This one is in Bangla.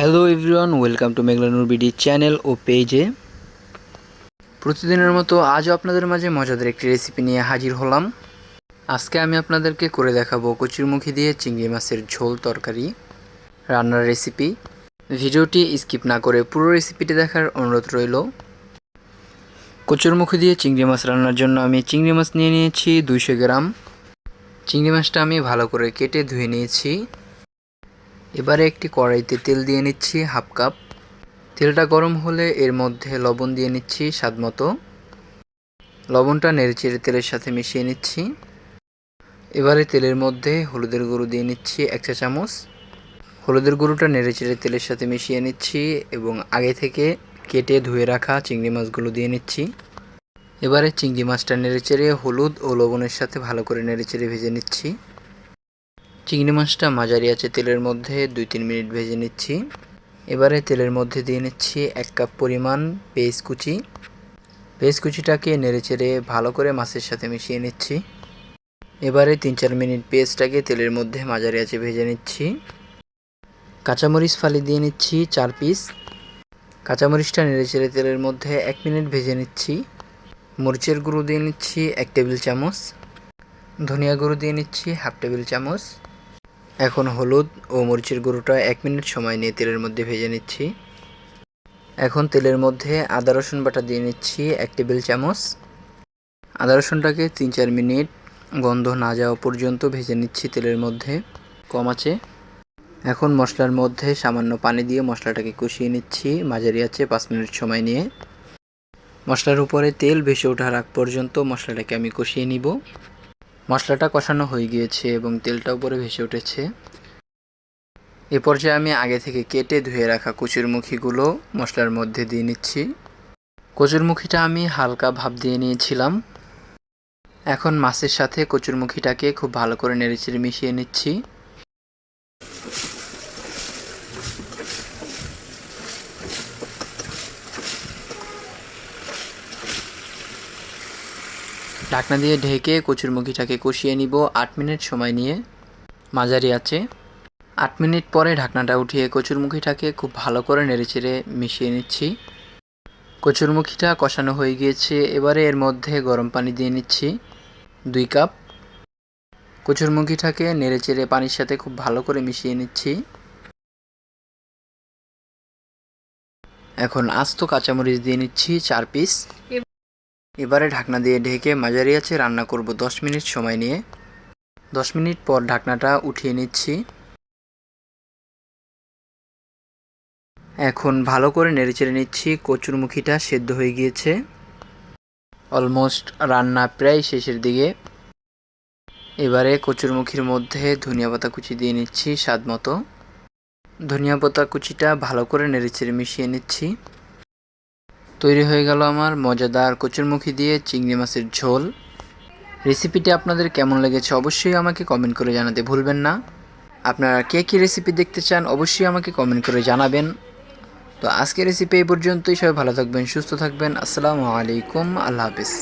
Hello everyone welcome to Meghlanur BD channel ও পেজে প্রতিদিনের মতো আজও আপনাদের মাঝে মজাদার একটি রেসিপি নিয়ে হাজির হলাম। আজকে আমি আপনাদেরকে করে দেখাবো কচুরমুখী দিয়ে চিংড়ি মাছের ঝোল তরকারি রান্নার রেসিপি ভিডিওটি স্কিপ না করে পুরো রেসিপিটি দেখার অনুরোধ রইল। কচুরমুখী দিয়ে চিংড়ি মাছ রান্নার জন্য আমি চিংড়ি মাছ নিয়ে নিয়েছি দুইশো গ্রাম। চিংড়ি মাছটা আমি ভালো করে কেটে ধুয়ে নিয়েছি। এবারে একটি কড়াইতে তেল দিয়ে নিচ্ছি হাফ কাপ। তেলটা গরম হলে এর মধ্যে লবণ দিয়ে নিচ্ছি স্বাদ মতো। লবণটা নেড়েচেড়ে তেলের সাথে মিশিয়ে নিচ্ছি। এবারে তেলের মধ্যে হলুদের গুঁড়ো দিয়ে নিচ্ছি এক চা চামচ। হলুদের গুঁড়োটা নেড়েচেড়ে তেলের সাথে মিশিয়ে নিচ্ছি এবং আগে থেকে কেটে ধুয়ে রাখা চিংড়ি মাছগুলো দিয়ে নিচ্ছি। এবারে চিংড়ি মাছটা নেড়েচেড়ে হলুদ ও লবণের সাথে ভালো করে নেড়েচেড়ে ভেজে নিচ্ছি। চিংড়ি মাছটা মাঝারি আছে তেলের মধ্যে দুই তিন মিনিট ভেজে নিচ্ছি। এবারে তেলের মধ্যে দিয়ে নিচ্ছি এক কাপ পরিমাণ পেঁয়াজ কুচি। পেঁয়াজ কুচিটাকে ভালো করে মাছের সাথে মিশিয়ে নিচ্ছি। এবারে তিন চার মিনিট পেঁয়াজটাকে তেলের মধ্যে মাঝারি আছে ভেজে নিচ্ছি। কাঁচামরিচ ফালি দিয়ে নিচ্ছি চার পিস। কাঁচামরিচটা নেড়েচেড়ে তেলের মধ্যে এক মিনিট ভেজে নিচ্ছি। মরিচের গুঁড়ো দিয়ে নিচ্ছি এক টেবিল চামচ। ধনিয়া গুঁড়ো দিয়ে নিচ্ছি হাফ টেবিল চামচ। এখন হলুদ ও মরিচের গুঁড়োটা এক মিনিট সময় নিয়ে তেলের মধ্যে ভেজে নিচ্ছি। এখন তেলের মধ্যে আদা, রসুন বাটা দিয়ে নিচ্ছি এক টেবিল চামচ। আদা, রসুনটাকে তিন চার মিনিট গন্ধ না যাওয়া পর্যন্ত ভেজে নিচ্ছি তেলের মধ্যে, কম আছে। এখন মশলার মধ্যে সামান্য পানি দিয়ে মশলাটাকে কষিয়ে নিচ্ছি, মাঝারি আছে পাঁচ মিনিট সময় নিয়ে। মশলার উপরে তেল ভেসে ওঠার আগ পর্যন্ত মশলাটাকে আমি কষিয়ে নিব। মশলাটা কষানো হয়ে গিয়েছে এবং তেলটা উপরে ভেসে উঠেছে। এ পর্যায়ে আমি আগে থেকে কেটে ধুয়ে রাখা কচুরমুখীগুলো মশলার মধ্যে দিয়ে নিচ্ছি। কচুরমুখীটা আমি হালকা ভাব দিয়ে নিয়েছিলাম। এখন মাছের সাথে কচুরমুখীটাকে খুব ভালো করে নেড়েচেড়ে মিশিয়ে নিচ্ছি। ঢাকনা দিয়ে ঢেকে কচুরমুখিটাকে কষিয়ে নিব। আট মিনিট সময় নিয়ে। মাঝারি আছে। আট মিনিট পরে ঢাকনাটা উঠিয়ে কচুরমুখিটাকে খুব ভালো করে নেড়েচেড়ে মিশিয়ে নিচ্ছি। কচুরমুখিটা কষানো হয়ে গিয়েছে। এবারে এর মধ্যে গরম পানি দিয়ে নিচ্ছি। দুই কাপ। কচুরমুখিটাকে নেড়েচেড়ে পানির সাথে খুব ভালো করে মিশিয়ে নিচ্ছি। এখন আস্ত কাঁচামরিচ দিয়ে নিচ্ছি চার পিস। এবারে ঢাকনা দিয়ে ঢেকে মাঝারি আছে রান্না করব দশ মিনিট সময় নিয়ে। দশ মিনিট পর ঢাকনাটা উঠিয়ে নিচ্ছি। এখন ভালো করে নেড়েচেড়ে নিচ্ছি কচুরমুখিটা সেদ্ধ হয়ে গিয়েছে। অলমোস্ট রান্না প্রায় শেষের দিকে। এবারে কচুরমুখির মধ্যে ধনিয়া পাতা কুচি দিয়ে নিচ্ছি স্বাদ মতো। ধনিয়া পাতা কুচিটা ভালো করে নেড়েচেড়ে মিশিয়ে নিচ্ছি। তৈরি হয়ে গেল আমার মজাদার কচুরমুখী দিয়ে চিংড়ি মাছের ঝোল। রেসিপিটি আপনাদের কেমন লেগেছে অবশ্যই আমাকে কমেন্ট করে জানাতে ভুলবেন না। আপনারা কে কী রেসিপি দেখতে চান অবশ্যই আমাকে কমেন্ট করে জানাবেন। তো আজকের রেসিপি এই পর্যন্তই, সবাই ভালো থাকবেন, সুস্থ থাকবেন। আসসালামু আলাইকুম, আল্লাহ হাফিজ।